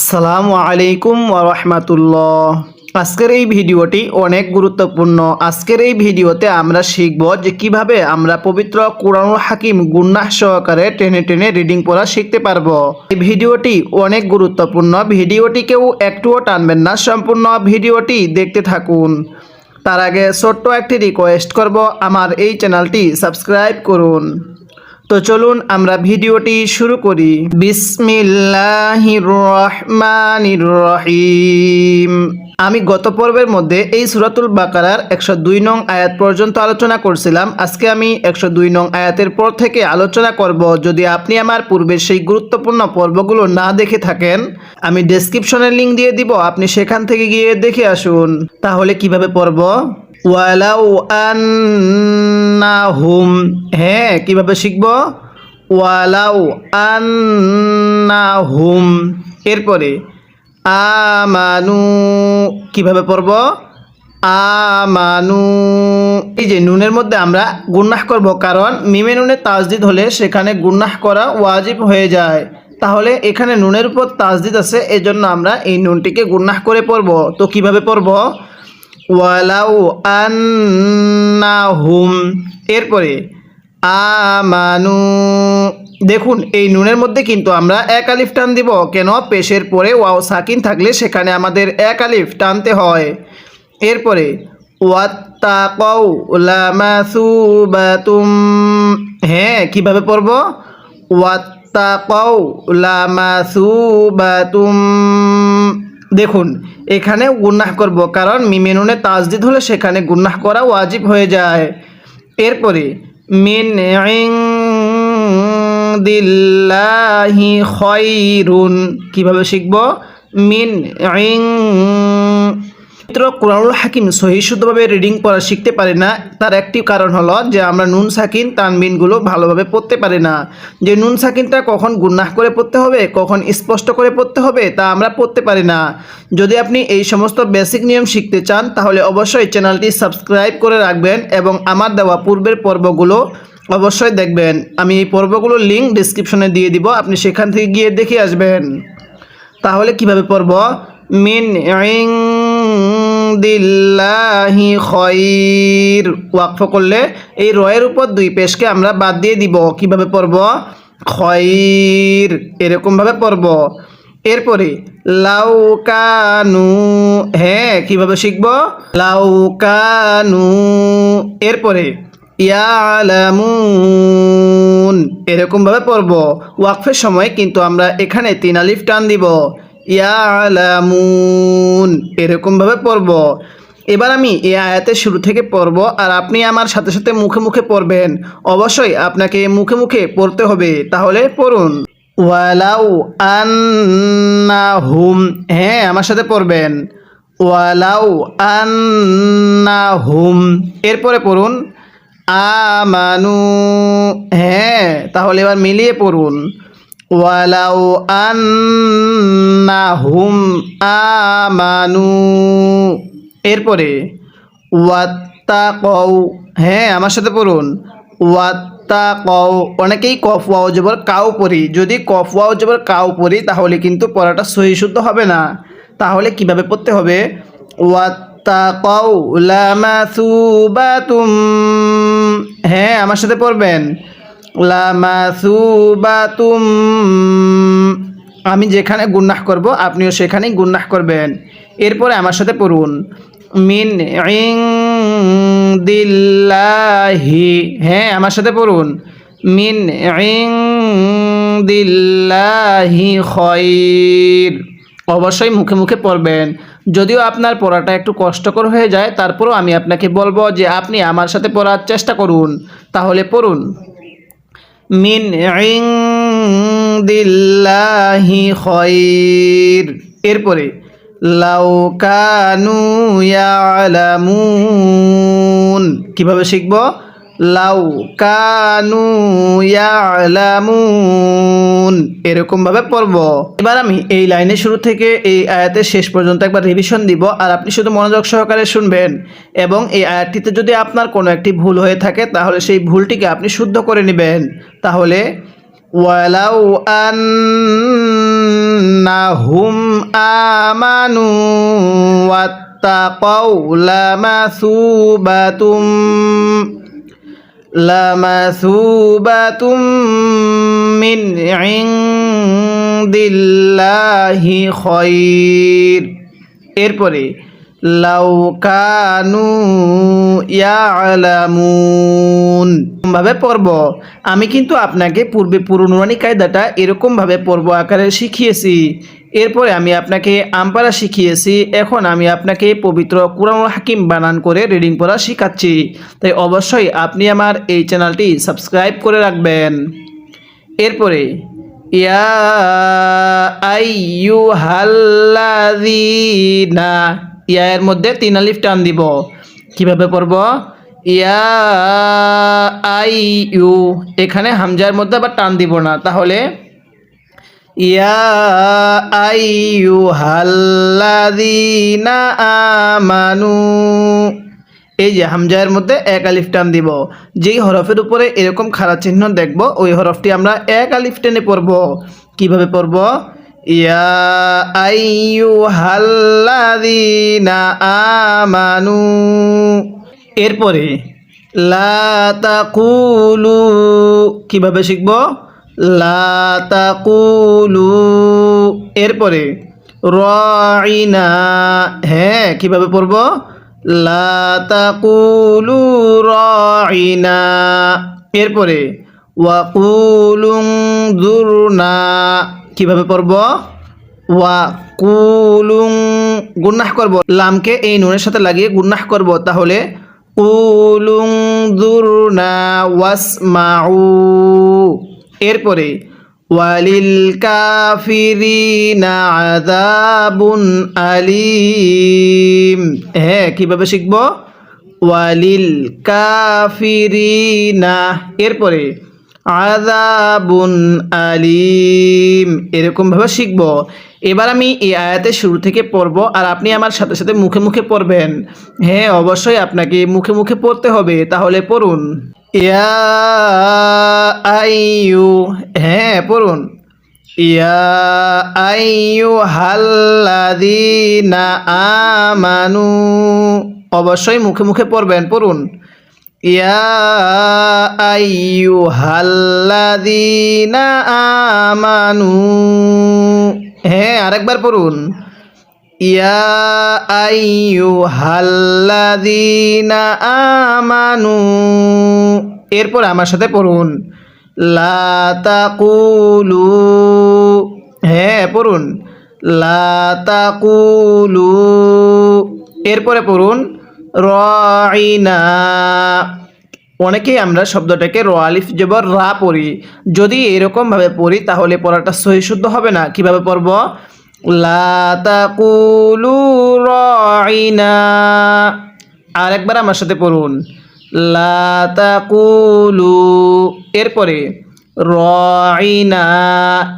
আসসালামু আলাইকুম রহমাতুল্লাহ। আজকের এই ভিডিওটি অনেক গুরুত্বপূর্ণ। আজকের এই ভিডিওতে আমরা শিখব যে কীভাবে আমরা পবিত্র কোরআনুল হাকিম গুন্নাহ সহকারে টেনে টেনে রিডিং পড়া শিখতে পারব। এই ভিডিওটি অনেক গুরুত্বপূর্ণ। ভিডিওটিকেও একটুও টানবেন না। সম্পূর্ণ ভিডিওটি দেখতে থাকুন। তার আগে ছোট্ট একটি রিকোয়েস্ট করব। আমার এই চ্যানেলটি সাবস্ক্রাইব করুন। তো চলুন আমরা ভিডিওটি শুরু করি। রহিম আমি গত পর্বের মধ্যে এই সুরাতুল বাকারার একশো দুই নং আয়াত পর্যন্ত আলোচনা করছিলাম। আজকে আমি একশো দুই নং আয়াতের পর থেকে আলোচনা করব। যদি আপনি আমার পূর্বের সেই গুরুত্বপূর্ণ পর্বগুলো না দেখে থাকেন, আমি ডেসক্রিপশনের লিঙ্ক দিয়ে দিব। আপনি সেখান থেকে গিয়ে দেখে আসুন। তাহলে কীভাবে পড়ব? ওয়ালাউ হ্যাঁ কীভাবে শিখব? ওয়ালাউ আন্নাহুম, এরপরে আমানু, কীভাবে পড়ব? আমানু, এই যে নুনের মধ্যে আমরা গুন্নাহ করব, কারণ মিমে নুনে তাজদিদ হলে সেখানে গুন্নাহ করা ওয়াজিব হয়ে যায়। তাহলে এখানে নুনের উপর তাজদিদ আছে, এজন্য আমরা এই নুনটিকে গুন্নাহ করে পড়ব। তো কীভাবে পড়ব? ওয়ালাউ আন্নাহুম। এরপরে, আমানু। দেখুন, এই নুনের মধ্যে কিন্তু আমরা এক আলিফ টান দিব। কেন? পেশের পরে ওয়াও সাকিন থাকলে সেখানে আমাদের এক আলিফ টানতে হয়। এরপরে, ওয়াত্তাকাউ লামাসুবাতুম। হ্যাঁ কীভাবে পড়ব? ওয়াত্তাকাউ লামাসুবাতুম। দেখুন, এখানে গুন্নাহ করব, কারণ মিমেনুনে তাজদিদ হলে সেখানে গুন্নাহ করা ওয়াজিব হয়ে যায়। এরপরে, মিন দিল্লাহি খয়রুন কীভাবে শিখব? মিন মিত্র কোরআনুল হাকিম সহি শুদ্ধভাবে রিডিং পড়া শিখতে পারে না। তার একটি কারণ হলো যে আমরা নুন, সাকিন, তানবিনগুলো ভালোভাবে পড়তে পারি না। যে নুন, সাকিনটা কখন গুন্নাহ করে পড়তে হবে, কখন স্পষ্ট করে পড়তে হবে, তা আমরা পড়তে পারি না। যদি আপনি এই সমস্ত বেসিক নিয়ম শিখতে চান, তাহলে অবশ্যই চ্যানেলটি সাবস্ক্রাইব করে রাখবেন এবং আমার দেওয়া পূর্বের পর্বগুলো অবশ্যই দেখবেন। আমি এই পর্বগুলোর লিঙ্ক ডিসক্রিপশনে দিয়ে দিব, আপনি সেখান থেকে গিয়ে দেখে আসবেন। তাহলে কীভাবে পড়ব? মিন দিল্লাহি খয়র ওয়াকফ করলে এই রয়ের উপর দুই পেশকে আমরা বাদ দিয়ে দিব। কীভাবে পড়ব? খয়র এরকমভাবে পড়ব। এরপরে লাউকানু হ্যাঁ কীভাবে শিখব? লাউকানু এরপরে ইয়ালামুন, এরকমভাবে পড়ব। ওয়াকফের সময় কিন্তু আমরা এখানে তিন আলিফ টান দিব। ইয়ালামুন। এরকমভাবে পড়ব। এবার আমি এই আয়াতের শুরু থেকে পড়ব আর আপনি আমার সাথে সাথে মুখে মুখে পড়বেন। অবশ্যই আপনাকে মুখে মুখে পড়তে হবে। তাহলে পড়ুন। ওয়ালাউ আন্নাহুম। হ্যাঁ আমার সাথে পড়বেন। ওয়ালাউ আন্নাহুম। এরপরে পড়ুন। আমানু। হ্যাঁ তাহলে এবার মিলিয়ে পড়ুন। ওয়ালাউ আন্নাহুম আমানু। এরপরে ওয়াত্তাকৌ হ্যাঁ আমার সাথে পড়ুন। ওয়াত্তাকৌ অনেকেই কফ ওয়াও জবর কাউ পড়ি। যদি কফ ওয়াও জবর কাউ পড়ি, তাহলে কিন্তু পড়াটা সহি শুদ্ধ হবে না। তাহলে কীভাবে পড়তে হবে? ওয়াত্তাকৌ লামাসুবাতুম। হ্যাঁ আমার সাথে পড়বেন। লামাসুবাতুম। আমি যেখানে গুন্নাহ করব, আপনিও সেখানেই গুন্নাহ করবেন। এরপরে আমার সাথে পড়ুন। মিন দিল্লাহি হ্যাঁ আমার সাথে পড়ুন। মিন দিল্লাহি খয়র অবশ্যই মুখে মুখে পড়বেন। যদিও আপনার পড়াটা একটু কষ্টকর হয়ে যায়, তারপরও আমি আপনাকে বলব যে আপনি আমার সাথে পড়ার চেষ্টা করুন। তাহলে পড়ুন। মিন দিল্লাহি খৈর এরপরে লাউকানু ইয়ালামুন। কীভাবে শিখব? লাউকানু ইয়ালামুন। এরকমভাবে পড়ব। এবার আমি এই লাইনের শুরু থেকে এই আয়াতের শেষ পর্যন্ত একবার রিভিশন দিব, আর আপনি শুধু মনোযোগ সহকারে শুনবেন। এবং এই আয়াতটিতে যদি আপনার কোনো একটি ভুল হয়ে থাকে, তাহলে সেই ভুলটিকে আপনি শুদ্ধ করে নেবেন। তাহলে, ওয়ালাউ আন আন্নাহুম আমানু ওয়াত্তাকাউ লামাসুবাতুম। লামাসুবাতুম মিন ইনদিল্লাহি খায়র এরপরে লাউকানু ইয়ালামুন। ভাবে পড়ব। আমি কিন্তু আপনাকে পূর্বে পুরনুরানি কায়দাটা এরকমভাবে পর্ব আকারে শিখিয়েছি। এরপরে আমি আপনাকে আমপারা শিখিয়েছি। এখন আমি আপনাকে পবিত্র কুরআনুল হাকিম বানান করে রিডিং পড়া শেখাচ্ছি। তাই অবশ্যই আপনি আমার এই চ্যানেলটি সাবস্ক্রাইব করে রাখবেন। এরপরে, ইয়া আইয়ু হাল্লাযিনা ইয়া এর মধ্যে তিন আলিফ টান দিব। কীভাবে পড়ব? ইয়া আই ইউ। এখানে হামজার মধ্যে আবার টান দিব না। তাহলে ইয়া আইয়ু হাল্লাযিনা আমানু। এই যে হামজার মধ্যে এক আলিফ টান দিব। যেই হরফের উপরে এরকম খাড়া চিহ্ন দেখব, ওই হরফটি আমরা এক আলিফ টেনে পড়ব। কীভাবে পড়ব? আমানু। এরপরে, লা তাকুলু, কীভাবে শিখব? লা তাকুলু। এরপরে রাইনা হ্যাঁ কীভাবে পড়ব? লা তাকুলু রাইনা এরপরে ওয়াকুলুং দুরনা। কীভাবে পড়ব? ওয়া কুলুং, গুন্নাহ করব। লামকে এই নুনের সাথে লাগিয়ে গুন্নাহ করব। তাহলে কুলুং দুরনা ওয়াসমাউ। এরপরে ওয়ালিল কাফিরিনা আযাবুন আলিম। হ্যাঁ কীভাবে শিখব? ওয়ালিল কাফিরিনা। এরপরে আযাবুন আলিম। এরকমভাবে শিখব। এবার আমি এই আয়াতের শুরু থেকে পড়ব আর আপনি আমার সাথে সাথে মুখে মুখে পড়বেন। হ্যাঁ অবশ্যই আপনাকে মুখে মুখে পড়তে হবে, তাহলে পড়ুন। ইয়া আইয়ু হ্যাঁ পড়ুন। ইয়া আইয়ু হাল্লাদিনা আমানু। অবশ্যই মুখে মুখে পড়বেন, পড়ুন। ইয়া আইয়ু হাল্লাদিনা আমানু। হ্যাঁ আরেকবার পড়ুন। ইয়া আইয়ু হাল্লাদিনা আমানু। এরপর আমার সাথে পড়ুন। লা তাকুলু। হ্যাঁ পড়ুন। লা তাকুলু। এরপরে পড়ুন। রাইনা। অনেকেই আমরা শব্দটাকে র আলিফ জবর রা পড়ি। যদি এরকমভাবে পড়ি, তাহলে পড়াটা সহি শুদ্ধ হবে না। কীভাবে পড়ব? লা তাকুলু রাইনা। আরেকবার আমার সাথে পড়ুন। লা তাকুলু। এরপরে রাইনা।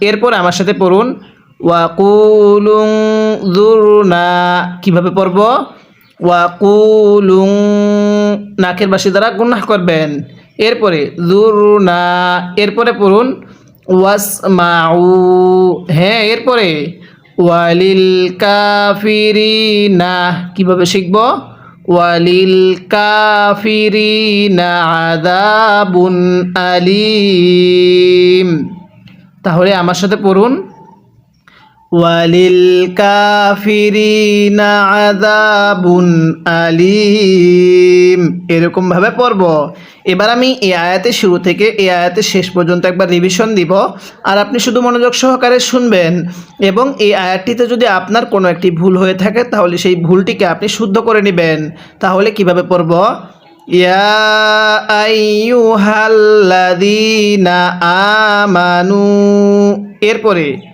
এরপর আমার সাথে পড়ুন। ওয়াকুলুং দুরনা। কীভাবে পড়ব? ওয়াকুলুং, নাকের বাসি দ্বারা গুনাহ করবেন। এরপরে দুরুনা এরপরে পড়ুন, ওয়াসমাউ। হ্যাঁ এরপরে ওয়ালিল কাফিরিনা, কীভাবে শিখব? ওয়ালিল কাফিরিনা আদাবুন আলিম। তাহলে আমার সাথে পড়ুন ওয়ালিল আযাবুন আলিম। এরকম ভাবে পড়ব। এবার আমি এই আয়াতের শুরু থেকে এই আয়াতের শেষ পর্যন্ত একবার রিভিশন দিব। আর আপনি শুধু মনোযোগ সহকারে শুনবেন এবং এই আয়াতটিতে যদি আপনার কোনো একটি ভুল হয়ে থাকে, তাহলে সেই ভুলটিকে আপনি শুদ্ধ করে নেবেন। তাহলে কীভাবে পড়ব? ইয়া আইয়ুহাল্লাযীনা আমানু। এরপরে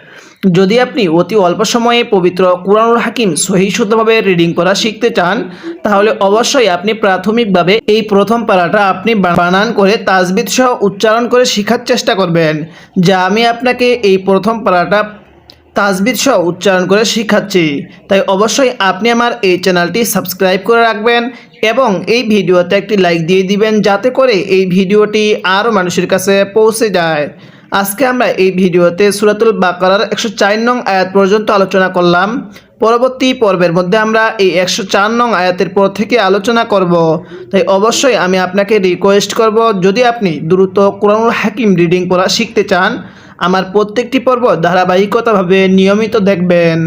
যদি আপনি অতি অল্প সময়ে পবিত্র কুরআনুল হাকিম সহি শুদ্ধভাবে রিডিং করা শিখতে চান, তাহলে অবশ্যই আপনি প্রাথমিকভাবে এই প্রথম পারাটা আপনি বানান করে তাজবিদ সহ উচ্চারণ করে শেখার চেষ্টা করবেন, যা আমি আপনাকে এই প্রথম পারাটা তাজবিদ সহ উচ্চারণ করে শিখাচ্ছি। তাই অবশ্যই আপনি আমার এই চ্যানেলটি সাবস্ক্রাইব করে রাখবেন এবং এই ভিডিওতে একটি লাইক দিয়ে দিবেন, যাতে করে এই ভিডিওটি আরও মানুষের কাছে পৌঁছে যায়। আজকে আমরা এই ভিডিওতে সুরাতুল বাকারার একশো চার নং আয়াত পর্যন্ত আলোচনা করলাম। পরবর্তী পর্বের মধ্যে আমরা এই একশো চার নং আয়াতের পর থেকে আলোচনা করব। তাই অবশ্যই আমি আপনাকে রিকোয়েস্ট করব, যদি আপনি দ্রুত কোরআনুল হাকিম রিডিং পড়া শিখতে চান, আমার প্রত্যেকটি পর্ব ধারাবাহিকতাভাবে নিয়মিত দেখবেন।